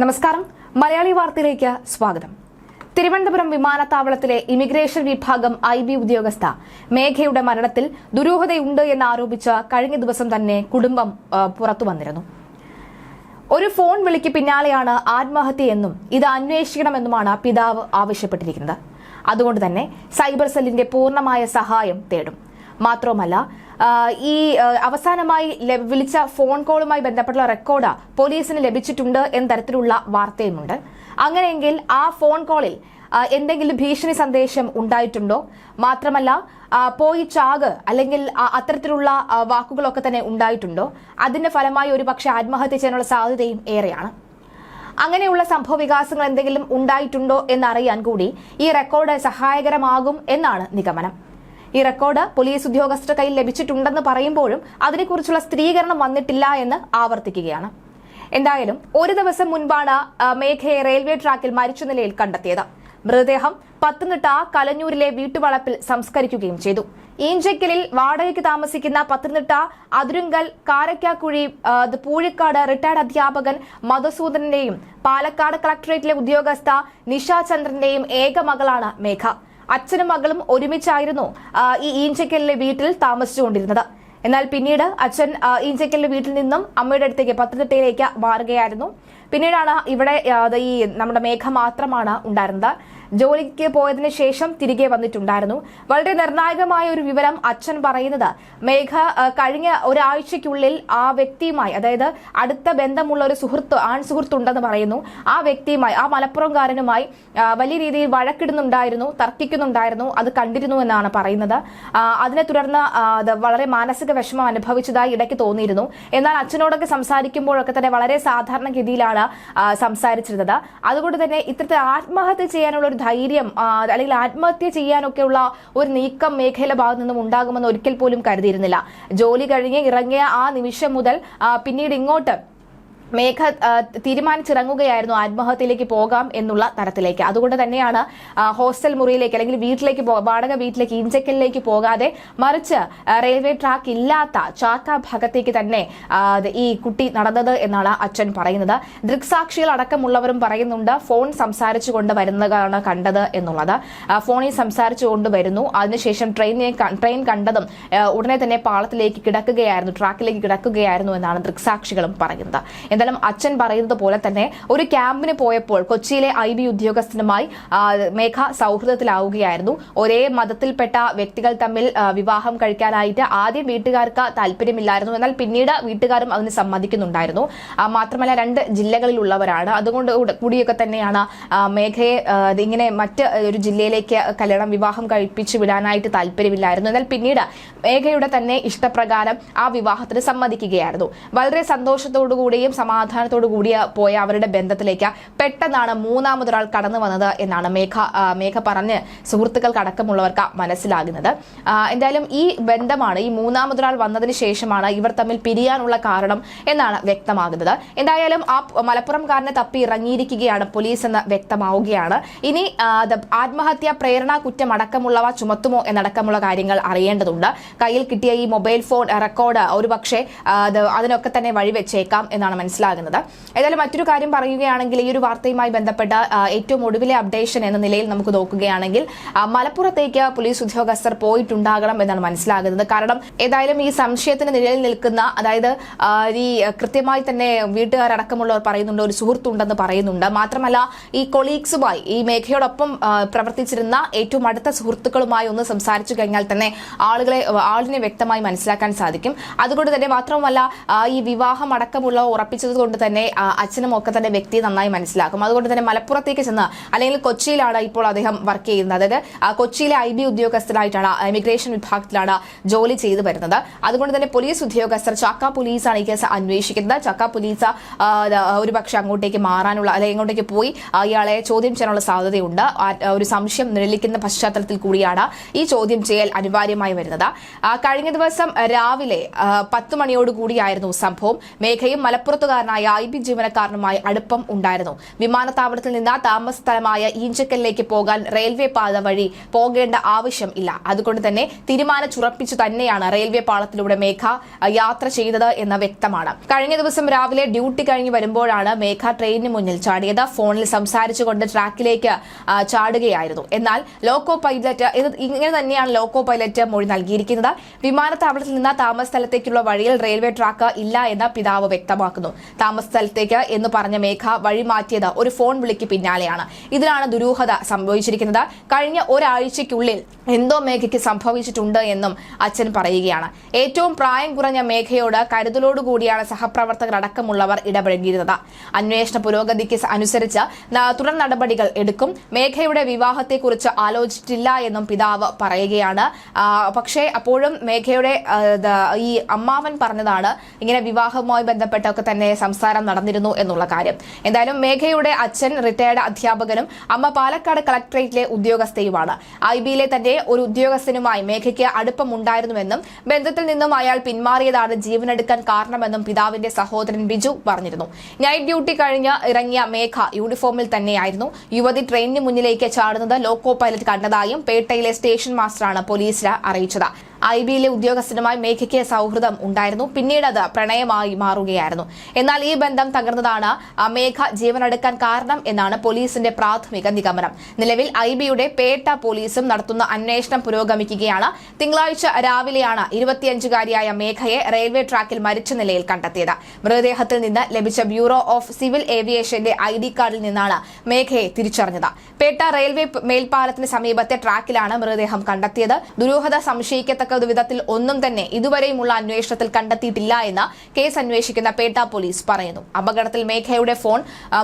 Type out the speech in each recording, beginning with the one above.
നമസ്കാരം. മലയാളി വാർത്തയിലേക്ക് സ്വാഗതം. തിരുവനന്തപുരം വിമാനത്താവളത്തിലെ ഇമിഗ്രേഷൻ വിഭാഗം ഐ ബി ഉദ്യോഗസ്ഥ മേഘയുടെ മരണത്തിൽ ദുരൂഹതയുണ്ട് എന്ന് ആരോപിച്ച കഴിഞ്ഞ ദിവസം തന്നെ കുടുംബം പുറത്തു വന്നിരുന്നു. ഒരു ഫോൺ വിളിക്ക് പിന്നാലെയാണ് ആത്മഹത്യയെന്നും ഇത് അന്വേഷിക്കണമെന്നുമാണ് പിതാവ് ആവശ്യപ്പെട്ടിരിക്കുന്നത്. അതുകൊണ്ട് തന്നെ സൈബർ സെല്ലിന്റെ പൂർണമായ സഹായം തേടും. മാത്രവുമല്ല ഈ അവസാനമായി വിളിച്ച ഫോൺ കോളുമായി ബന്ധപ്പെട്ട റെക്കോർഡ് പോലീസിന് ലഭിച്ചിട്ടുണ്ട് എന്ന തരത്തിലുള്ള വാർത്തയുമുണ്ട്. അങ്ങനെയെങ്കിൽ ആ ഫോൺ കോളിൽ എന്തെങ്കിലും ഭീഷണി സന്ദേശം ഉണ്ടായിട്ടുണ്ടോ? മാത്രമല്ല പോയി ചാക് അല്ലെങ്കിൽ അത്തരത്തിലുള്ള വാക്കുകളൊക്കെ തന്നെ ഉണ്ടായിട്ടുണ്ടോ? അതിന്റെ ഫലമായി ഒരു പക്ഷേ ആത്മഹത്യ ചെയ്യാനുള്ള സാധ്യതയും ഏറെയാണ്. അങ്ങനെയുള്ള സംഭവ വികാസങ്ങൾ എന്തെങ്കിലും ഉണ്ടായിട്ടുണ്ടോ എന്നറിയാൻ കൂടി ഈ റെക്കോർഡ് സഹായകരമാകും എന്നാണ് നിഗമനം. ഈ റെക്കോർഡ് പോലീസ് ഉദ്യോഗസ്ഥരുടെ കയ്യിൽ ലഭിച്ചിട്ടുണ്ടെന്ന് പറയുമ്പോഴും അതിനെക്കുറിച്ചുള്ള സ്ഥിരീകരണം വന്നിട്ടില്ല എന്ന് ആവർത്തിക്കുകയാണ്. എന്തായാലും ഒരു ദിവസം മുൻപാണ് മേഘയെ റെയിൽവേ ട്രാക്കിൽ മരിച്ച നിലയിൽ കണ്ടെത്തിയത്. മൃതദേഹം പത്തനംതിട്ട കലഞ്ഞൂരിലെ വീട്ടുവളപ്പിൽ സംസ്കരിക്കുകയും ചെയ്തു. ഈഞ്ചക്കലിൽ വാടകയ്ക്ക് താമസിക്കുന്ന പത്തനംതിട്ട അതിരുങ്കൽ കാരക്കാക്കുഴി പൂഴിക്കാട് റിട്ടയർഡ് അധ്യാപകൻ മധുസൂദനന്റെയും പാലക്കാട് കളക്ടറേറ്റിലെ ഉദ്യോഗസ്ഥ നിഷാചന്ദ്രന്റെയും ഏക മകളാണ് മേഘ. അച്ഛനും മകളും ഒരുമിച്ചായിരുന്നു ഈ ഈഞ്ചക്കലിലെ വീട്ടിൽ താമസിച്ചുകൊണ്ടിരുന്നത്. എന്നാൽ പിന്നീട് അച്ഛൻ ഈഞ്ചക്കലിലെ വീട്ടിൽ നിന്നും അമ്മയുടെ അടുത്തേക്ക് പത്തനംതിട്ടയിലേക്ക് മാറുകയായിരുന്നു. പിന്നീടാണ് ഇവിടെ ഈ നമ്മുടെ മേഘ മാത്രമാണ് ഉണ്ടായിരുന്നത്. ജോലിക്ക് പോയതിനു ശേഷം തിരികെ വന്നിട്ടുണ്ടായിരുന്നു. വളരെ നിർണായകമായ ഒരു വിവരം അച്ഛൻ പറയുന്നത്. മേഘ കഴിഞ്ഞ ഒരാഴ്ചയ്ക്കുള്ളിൽ ആ വ്യക്തിയുമായി അതായത് അടുത്ത ബന്ധമുള്ള ഒരു സുഹൃത്ത് ആൺ സുഹൃത്തുണ്ടെന്ന് പറയുന്നു. ആ വ്യക്തിയുമായി ആ മലപ്പുറംകാരനുമായി വലിയ രീതിയിൽ വഴക്കിടുന്നുണ്ടായിരുന്നു തർക്കിക്കുന്നുണ്ടായിരുന്നു അത് കണ്ടിരുന്നു എന്നാണ് പറയുന്നത്. അതിനെ തുടർന്ന് വളരെ മാനസിക വിഷമം അനുഭവിച്ചതായി ഇടയ്ക്ക് തോന്നിയിരുന്നു. എന്നാൽ അച്ഛനോടൊക്കെ സംസാരിക്കുമ്പോഴൊക്കെ തന്നെ വളരെ സാധാരണഗതിയിലാണ് സംസാരിച്ചിരുന്നത്. അതുകൊണ്ട് തന്നെ ഇത്തരത്തിൽ ആത്മഹത്യ ചെയ്യാനുള്ള ഒരു ധൈര്യം അല്ലെങ്കിൽ ആത്മഹത്യ ചെയ്യാനൊക്കെയുള്ള ഒരു നീക്കം മേഖല ഭാഗത്തു നിന്നും ഉണ്ടാകുമെന്ന് ഒരിക്കൽ പോലും കരുതിയിരുന്നില്ല. ജോലി കഴിഞ്ഞ് ഇറങ്ങിയ ആ നിമിഷം മുതൽ പിന്നീട് ഇങ്ങോട്ട് മേഘ തീരുമാനിച്ചിറങ്ങുകയായിരുന്നു ആത്മഹത്യയിലേക്ക് പോകാം എന്നുള്ള തരത്തിലേക്ക്. അതുകൊണ്ട് തന്നെയാണ് ഹോസ്റ്റൽ മുറിയിലേക്ക് അല്ലെങ്കിൽ വീട്ടിലേക്ക് വാടക വീട്ടിലേക്ക് ഇഞ്ചക്കലിലേക്ക് പോകാതെ മറിച്ച് റെയിൽവേ ട്രാക്ക് ഇല്ലാത്ത ചാക്ക ഭാഗത്തേക്ക് തന്നെ ഈ കുട്ടി നടന്നത് എന്നാണ് അച്ഛൻ പറയുന്നത്. ദൃക്സാക്ഷികൾ അടക്കമുള്ളവരും പറയുന്നുണ്ട് ഫോൺ സംസാരിച്ചുകൊണ്ട് വരുന്നതാണ് കണ്ടത് എന്നുള്ളത്. ഫോണിൽ സംസാരിച്ചുകൊണ്ട് വരുന്നു. അതിനുശേഷം ട്രെയിനിനെ ട്രെയിൻ കണ്ടതും ഉടനെ തന്നെ പാളത്തിലേക്ക് കിടക്കുകയായിരുന്നു ട്രാക്കിലേക്ക് കിടക്കുകയായിരുന്നു എന്നാണ് ദൃക്സാക്ഷികളും പറയുന്നത്. എന്തായാലും അച്ഛൻ പറയുന്നത് പോലെ തന്നെ ഒരു ക്യാമ്പിന് പോയപ്പോൾ കൊച്ചിയിലെ ഐ ബി ഉദ്യോഗസ്ഥനുമായി മേഘ സൗഹൃദത്തിലാവുകയായിരുന്നു. ഒരേ മതത്തിൽപ്പെട്ട വ്യക്തികൾ തമ്മിൽ വിവാഹം കഴിക്കാനായിട്ട് ആദ്യം വീട്ടുകാർക്ക് താല്പര്യമില്ലായിരുന്നു. എന്നാൽ പിന്നീട് വീട്ടുകാരും അതിന് സമ്മതിക്കുന്നുണ്ടായിരുന്നു. മാത്രമല്ല രണ്ട് ജില്ലകളിലുള്ളവരാണ്. അതുകൊണ്ട് കൂടിയൊക്കെ തന്നെയാണ് മേഘയെ ഇങ്ങനെ മറ്റ് ഒരു ജില്ലയിലേക്ക് കല്യാണം വിവാഹം കഴിപ്പിച്ചു വിടാനായിട്ട് താല്പര്യമില്ലായിരുന്നു. എന്നാൽ പിന്നീട് മേഘയുടെ തന്നെ ഇഷ്ടപ്രകാരം ആ വിവാഹത്തിന് സമ്മതിക്കുകയായിരുന്നു. വളരെ സന്തോഷത്തോടു കൂടിയും സമാധാനത്തോടു കൂടിയ പോയ അവരുടെ ബന്ധത്തിലേക്ക് പെട്ടെന്നാണ് മൂന്നാമതൊരാൾ കടന്നു വന്നത് എന്നാണ് മേഘ മേഘ പറഞ്ഞ് സുഹൃത്തുക്കൾക്കടക്കമുള്ളവർക്ക് മനസ്സിലാകുന്നത്. എന്തായാലും ഈ ബന്ധമാണ് ഈ മൂന്നാമതൊരാൾ വന്നതിന് ശേഷമാണ് ഇവർ തമ്മിൽ പിരിയാനുള്ള കാരണം എന്നാണ് വ്യക്തമാകുന്നത്. എന്തായാലും ആ മലപ്പുറംകാരനെ തപ്പി ഇറങ്ങിയിരിക്കുകയാണ് പോലീസ് എന്ന് വ്യക്തമാവുകയാണ്. ഇനി ആത്മഹത്യ പ്രേരണ കുറ്റം അടക്കമുള്ളവ ചുമത്തുമോ എന്നടക്കമുള്ള കാര്യങ്ങൾ അറിയേണ്ടതുണ്ട്. കയ്യിൽ കിട്ടിയ ഈ മൊബൈൽ ഫോൺ റെക്കോർഡ് ഒരുപക്ഷെ അതിനൊക്കെ തന്നെ വഴിവെച്ചേക്കാം എന്നാണ് മനസ്സിലാകുന്നത്. ഏതായാലും മറ്റൊരു കാര്യം പറയുകയാണെങ്കിൽ ഈ ഒരു വാർത്തയുമായി ബന്ധപ്പെട്ട ഏറ്റവും ഒടുവിലെ അപ്ഡേഷൻ എന്ന നിലയിൽ നമുക്ക് നോക്കുകയാണെങ്കിൽ മലപ്പുറത്തേക്ക് പോലീസ് ഉദ്യോഗസ്ഥർ പോയിട്ടുണ്ടാകണം എന്നാണ് മനസ്സിലാകുന്നത്. കാരണം ഏതായാലും ഈ സംശയത്തിന് നിലയിൽ നിൽക്കുന്ന അതായത് ഈ കൃത്യമായി തന്നെ വീട്ടുകാരടക്കമുള്ളവർ പറയുന്നുണ്ട് ഒരു സുഹൃത്തുണ്ടെന്ന് പറയുന്നുണ്ട്. മാത്രമല്ല ഈ കൊളീഗ്സുമായി ഈ മേഖലയോടൊപ്പം പ്രവർത്തിച്ചിരുന്ന ഏറ്റവും അടുത്ത സുഹൃത്തുക്കളുമായി ഒന്ന് സംസാരിച്ചു കഴിഞ്ഞാൽ തന്നെ ആളുകളെ ആളിനെ വ്യക്തമായി മനസ്സിലാക്കാൻ സാധിക്കും. അതുകൊണ്ട് തന്നെ മാത്രമല്ല ഈ വിവാഹം അടക്കമുള്ള ഉറപ്പിച്ചത് കൊണ്ട് തന്നെ അച്ഛനും ഒക്കെ തന്നെ വ്യക്തി നന്നായി മനസ്സിലാക്കും. അതുകൊണ്ട് തന്നെ മലപ്പുറത്തേക്ക് ചെന്ന് അല്ലെങ്കിൽ കൊച്ചിയിലാണ് ഇപ്പോൾ അദ്ദേഹം വർക്ക് ചെയ്യുന്നത്. അതായത് കൊച്ചിയിലെ ഐ ബി ഉദ്യോഗസ്ഥരായിട്ടാണ് ഇമിഗ്രേഷൻ വിഭാഗത്തിലാണ് ജോലി ചെയ്തു വരുന്നത്. അതുകൊണ്ട് തന്നെ പോലീസ് ഉദ്യോഗസ്ഥർ ചാക്ക പോലീസാണ് ഈ കേസ് അന്വേഷിക്കുന്നത്. ചാക്ക പോലീസ് ഒരു പക്ഷെ അങ്ങോട്ടേക്ക് മാറാനുള്ള അല്ലെങ്കിൽ ഇങ്ങോട്ടേക്ക് പോയി ഇയാളെ ചോദ്യം ചെയ്യാനുള്ള സാധ്യതയുണ്ട്. ഒരു സംശയം നിഴലിക്കുന്ന പശ്ചാത്തലത്തിൽ കൂടിയാണ് ഈ ചോദ്യം ചെയ്യൽ അനിവാര്യമായി വരുന്നത്. കഴിഞ്ഞ ദിവസം രാവിലെ പത്ത് മണിയോട് കൂടിയായിരുന്നു സംഭവം. മേഘയും മലപ്പുറത്തുകാരും ചെറുപ്പക്കാരനായ ഐ ബി ജീവനക്കാരനുമായി അടുപ്പം ഉണ്ടായിരുന്നു. വിമാനത്താവളത്തിൽ നിന്ന് താമസ സ്ഥലമായ ഈഞ്ചക്കലിലേക്ക് പോകാൻ റെയിൽവേ പാത വഴി പോകേണ്ട ആവശ്യം ഇല്ല. അതുകൊണ്ട് തന്നെ തീരുമാനച്ചുറപ്പിച്ചു തന്നെയാണ് റെയിൽവേ പാളത്തിലൂടെ മേഘ യാത്ര ചെയ്തത് എന്ന് വ്യക്തമാണ്. കഴിഞ്ഞ ദിവസം രാവിലെ ഡ്യൂട്ടി കഴിഞ്ഞ് വരുമ്പോഴാണ് മേഘ ട്രെയിനിന് മുന്നിൽ ചാടിയത്. ഫോണിൽ സംസാരിച്ചുകൊണ്ട് ട്രാക്കിലേക്ക് ചാടുകയായിരുന്നു. എന്നാൽ ലോക്കോ പൈലറ്റ് ഇങ്ങനെ തന്നെയാണ് ലോക്കോ പൈലറ്റ് മൊഴി നൽകിയിരിക്കുന്നത്. വിമാനത്താവളത്തിൽ നിന്ന് താമസ സ്ഥലത്തേക്കുള്ള വഴിയിൽ റെയിൽവേ ട്രാക്ക് ഇല്ല എന്ന് പിതാവ് വ്യക്തമാക്കുന്നു. താമസ സ്ഥലത്തേക്ക് എന്ന് പറഞ്ഞ മേഘ വഴി മാറ്റിയത് ഒരു ഫോൺ വിളിക്ക് പിന്നാലെയാണ്. ഇതിലാണ് ദുരൂഹത സംഭവിച്ചിരിക്കുന്നത്. കഴിഞ്ഞ ഒരാഴ്ചയ്ക്കുള്ളിൽ എന്തോ മേഘയ്ക്ക് സംഭവിച്ചിട്ടുണ്ട് എന്നും അച്ഛൻ പറയുകയാണ്. ഏറ്റവും പ്രായം കുറഞ്ഞ മേഘയോട് കരുതലോടുകൂടിയാണ് സഹപ്രവർത്തകർ അടക്കമുള്ളവർ ഇടപഴകിയിരുന്നത്. അന്വേഷണ പുരോഗതിക്ക് അനുസരിച്ച് തുടർ നടപടികൾ എടുക്കും. മേഘയുടെ വിവാഹത്തെക്കുറിച്ച് ആലോചിച്ചിട്ടില്ല എന്നും പിതാവ് പറയുകയാണ്. പക്ഷേ അപ്പോഴും മേഘയുടെ ഈ അമ്മാവൻ പറഞ്ഞതാണ് ഇങ്ങനെ വിവാഹവുമായി ബന്ധപ്പെട്ടൊക്കെ തന്നെ സംസാരം നടന്നിരുന്നു എന്നുള്ള കാര്യം. എന്തായാലും മേഘയുടെ അച്ഛൻ റിട്ടയർഡ് അധ്യാപകനും അമ്മ പാലക്കാട് കളക്ടറേറ്റിലെ ഉദ്യോഗസ്ഥയുമാണ്. ഐ ബിയിലെ തന്നെ ഒരു ഉദ്യോഗസ്ഥനുമായി മേഘയ്ക്ക് അടുപ്പമുണ്ടായിരുന്നുവെന്നും ബന്ധത്തിൽ നിന്നും അയാൾ പിന്മാറിയതാണ് ജീവനെടുക്കാൻ കാരണമെന്നും പിതാവിന്റെ സഹോദരൻ ബിജു പറഞ്ഞിരുന്നു. നൈറ്റ് ഡ്യൂട്ടി കഴിഞ്ഞ് ഇറങ്ങിയ മേഘ യൂണിഫോമിൽ തന്നെയായിരുന്നു. യുവതി ട്രെയിനിന് മുന്നിലേക്ക് ചാടുന്നത് ലോക്കോ പൈലറ്റ് കണ്ടതായും പേട്ടയിലെ സ്റ്റേഷൻ മാസ്റ്ററാണ് പോലീസിന് അറിയിച്ചത്. ഐ ബിയിലെ ഉദ്യോഗസ്ഥനുമായി മേഘയ്ക്ക് സൗഹൃദം ഉണ്ടായിരുന്നു. പിന്നീട് അത് പ്രണയമായി മാറുകയായിരുന്നു. എന്നാൽ ഈ ബന്ധം തകർന്നതാണ് മേഘ ജീവനെടുക്കാൻ കാരണം എന്നാണ് പോലീസിന്റെ പ്രാഥമിക നിഗമനം. നിലവിൽ ഐ ബിയുടെ പേട്ട പോലീസും നടത്തുന്ന അന്വേഷണം പുരോഗമിക്കുകയാണ്. തിങ്കളാഴ്ച രാവിലെയാണ് ഇരുപത്തിയഞ്ചുകാരിയായ മേഘയെ റെയിൽവേ ട്രാക്കിൽ മരിച്ച നിലയിൽ കണ്ടെത്തിയത്. മൃതദേഹത്തിൽ നിന്ന് ലഭിച്ച ബ്യൂറോ ഓഫ് സിവിൽ ഏവിയേഷന്റെ ഐ ഡി കാർഡിൽ നിന്നാണ് മേഘയെ തിരിച്ചറിഞ്ഞത്. പേട്ട റെയിൽവേ മേൽപ്പാലത്തിന് സമീപത്തെ ട്രാക്കിലാണ് മൃതദേഹം കണ്ടെത്തിയത്. ദുരൂഹത സംശയിക്കത്തക്ക വിധത്തിൽ ഒന്നും തന്നെ ഇതുവരെയുമുള്ള അന്വേഷണത്തിൽ കണ്ടെത്തിയിട്ടില്ല എന്ന് കേസ് അന്വേഷിക്കുന്ന പേട്ട പോലീസ് പറയുന്നു. അപകടത്തിൽ മേഘയുടെ ഫോൺ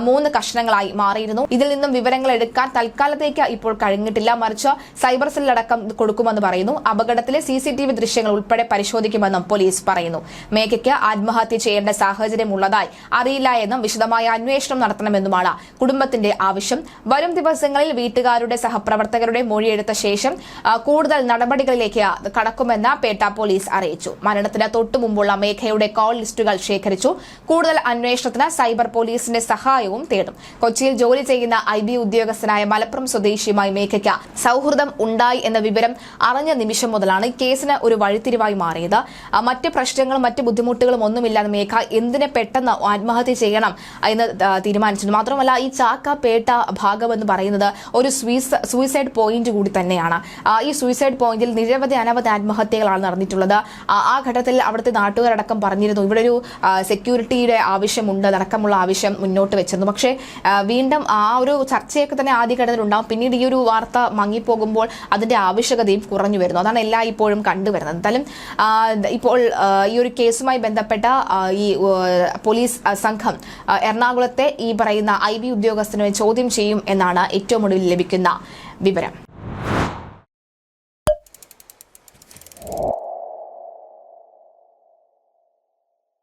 മൂന്ന് കഷ്ണങ്ങളായി മാറിയിരുന്നു. ഇതിൽ നിന്നും വിവരങ്ങൾ എടുക്കാൻ തൽക്കാലത്തേക്ക് ഇപ്പോൾ കഴിഞ്ഞിട്ടില്ല. മറിച്ച് സൈബർ സെല്ലടക്കം കൊടുക്കുമെന്ന് പറയുന്നു. അപകടത്തിലെ സി ദൃശ്യങ്ങൾ ഉൾപ്പെടെ പരിശോധിക്കുമെന്നും പോലീസ് പറയുന്നു. മേഘയ്ക്ക് ആത്മഹത്യ ചെയ്യേണ്ട സാഹചര്യമുള്ളതായി അറിയില്ല എന്നും വിശദമായ അന്വേഷണം നടത്തണമെന്നുമാണ് കുടുംബത്തിന്റെ ആവശ്യം. വരും ദിവസങ്ങളിൽ വീട്ടുകാരുടെ സഹപ്രവർത്തകരുടെ മൊഴിയെടുത്ത ശേഷം കൂടുതൽ നടപടികളിലേക്ക് കടക്കുമെന്ന് പേട്ട പോലീസ് അറിയിച്ചു. മരണത്തിന് തൊട്ടുമുമ്പുള്ള മേഘയുടെ കോൾ ലിസ്റ്റുകൾ ശേഖരിച്ചു. കൂടുതൽ അന്വേഷണത്തിന് സൈബർ പോലീസിന്റെ സഹായവും തേടും. കൊച്ചിയിൽ ജോലി ചെയ്യുന്ന ഐ ബി ഉദ്യോഗസ്ഥനായ മലപ്പുറം സ്വദേശിയുമായി മേഘയ്ക്ക് സൗഹൃദം ഉണ്ടായി എന്ന വിവരം അറിഞ്ഞ നിമിഷം മുതലാണ് കേസിന് ഒരു വഴിത്തിരിവായി മാറിയത്. മറ്റ് പ്രശ്നങ്ങളും മറ്റ് ബുദ്ധിമുട്ടുകളും ഒന്നുമില്ലാതെ മേഘ എന്തിനെ പെട്ടെന്ന് ആത്മഹത്യ ചെയ്യണം എന്ന് തീരുമാനിച്ചു മാത്രമല്ല ഈ ചാക്ക പേട്ട ഭാഗം എന്ന് പറയുന്നത് ഒരു സൂയിസൈഡ് പോയിന്റ് കൂടി തന്നെയാണ്. ഈ സൂയിസൈഡ് പോയിന്റിൽ നിരവധി അനവധി ആത്മഹത്യകളാണ് നടന്നിട്ടുള്ളത്. ആ ഘട്ടത്തിൽ അവിടുത്തെ നാട്ടുകാരടക്കം പറഞ്ഞിരുന്നു. ഇവിടെ ഒരു സെക്യൂരിറ്റിയുടെ ആവശ്യമുണ്ട്. അടക്കമുള്ള ആവശ്യം മുന്നോട്ട് വെച്ചിരുന്നു. പക്ഷേ വീണ്ടും ആ ഒരു ചർച്ചയൊക്കെ തന്നെ ആദ്യ ഘട്ടത്തിൽ ഉണ്ടാവും പിന്നീട് ഈ ഒരു വാർത്ത മങ്ങിപ്പോകുമ്പോൾ അതിന്റെ ആവശ്യകതയും കുറഞ്ഞു വരുന്നു. അതാണ് എല്ലാ ഇപ്പോഴും കണ്ടുവരുന്നത്. എന്തായാലും ഇപ്പോൾ ഈ ഒരു കേസുമായി ബന്ധപ്പെട്ട ഈ പോലീസ് സംഘം എറണാകുളത്തെ ഈ പറയുന്ന ഐ ബി ഉദ്യോഗസ്ഥനെ ചോദ്യം ചെയ്യും എന്നാണ് ഏറ്റവും ഒടുവിൽ ലഭിക്കുന്ന വിവരം.